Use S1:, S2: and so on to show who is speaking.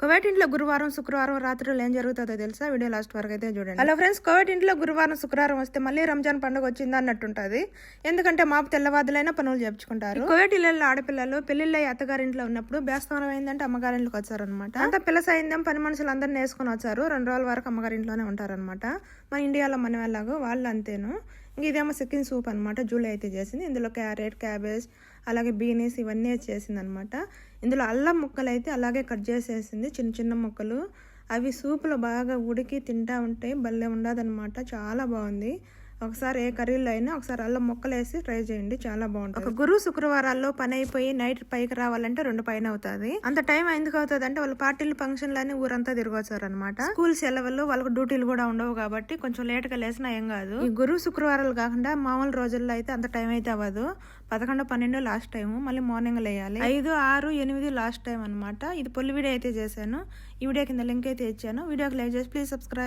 S1: Covid ఇంట్లో గురువారం శుక్రవారం రాత్రులు ఏం జరుగుతుందో తెలుసా? వీడియో లాస్ట్ వరకు అయితే చూడండి. హలో ఫ్రెండ్స్ కోవిడ్ ఇంట్లో గురువారం శుక్రవారం వస్తే మళ్ళీ రంజాన్ పండుగ వచ్చింది అన్నట్టుంటుంది. ఎందుకంటే మాపు తెల్లవాదులైనా పనులు చేర్చుకుంటారు కోవిడ్ ఇళ్ళల్లో ఆడపిల్లలు పెళ్ళిళ్ళై అత్తగారింట్లో ఉన్నప్పుడు బేస్తవనం అయిందంటే అమ్మగారింట్లోకి వచ్చారనమాట అంత పిల్ల సాయిందాం పని మనుషులు అందరిని వేసుకొని వచ్చారు. రెండు రోజుల వరకు అమ్మగారింట్లోనే ఉంటారనమాట మన ఇండియాలో మనం ఎలాగో వాళ్ళు అంతేను ఇదేమో చికెన్ సూప్ అనమాట జూలై అయితే చేసింది. ఇందులో క్యారెట్ క్యాబేజ్ అలాగే బీనీస్ ఇవన్నీ చేసింది అనమాట ఇందులో అల్లం ముక్కలు అయితే అలాగే కట్ చేసేసింది. చిన్న చిన్న ముక్కలు. అవి సూపులో బాగా ఉడికి తింటా ఉంటే భలే ఉండదనమాట చాలా బాగుంది. ఒకసారి ఏ కర్రీలో అయినా ఒకసారి అల్లం ముక్కలు వేసి ట్రై చేయండి చాలా బాగుంటుంది. ఒక గురు శుక్రవారాల్లో పని అయిపోయి నైట్ పైకి రావాలంటే రెండు పైన అవుతుంది. అంత టైం ఎందుకు అవుతుంది అంటే వాళ్ళు పార్టీలు ఫంక్షన్లు అని ఊరంతా తిరగొచ్చారు అనమాట స్కూల్ సెలవులు వాళ్ళకి డ్యూటీలు కూడా ఉండవు కాబట్టి కొంచెం లేట్గా లేసిన ఏం కాదు. ఈ గురు శుక్రవారాలు కాకుండా మామూలు రోజుల్లో అయితే అంత టైం అయితే అవ్వదు. పదకొండు పన్నెండు లాస్ట్ టైం మళ్ళీ మార్నింగ్ లేయాలి. ఐదు ఆరు ఎనిమిది లాస్ట్ టైం అనమాట ఇది పొల్లి వీడియో అయితే చేశాను. ఈ వీడియో కింద లింక్ అయితే ఇచ్చాను. వీడియోకి లైక్ చేసి ప్లీజ్ సబ్స్క్రైబ్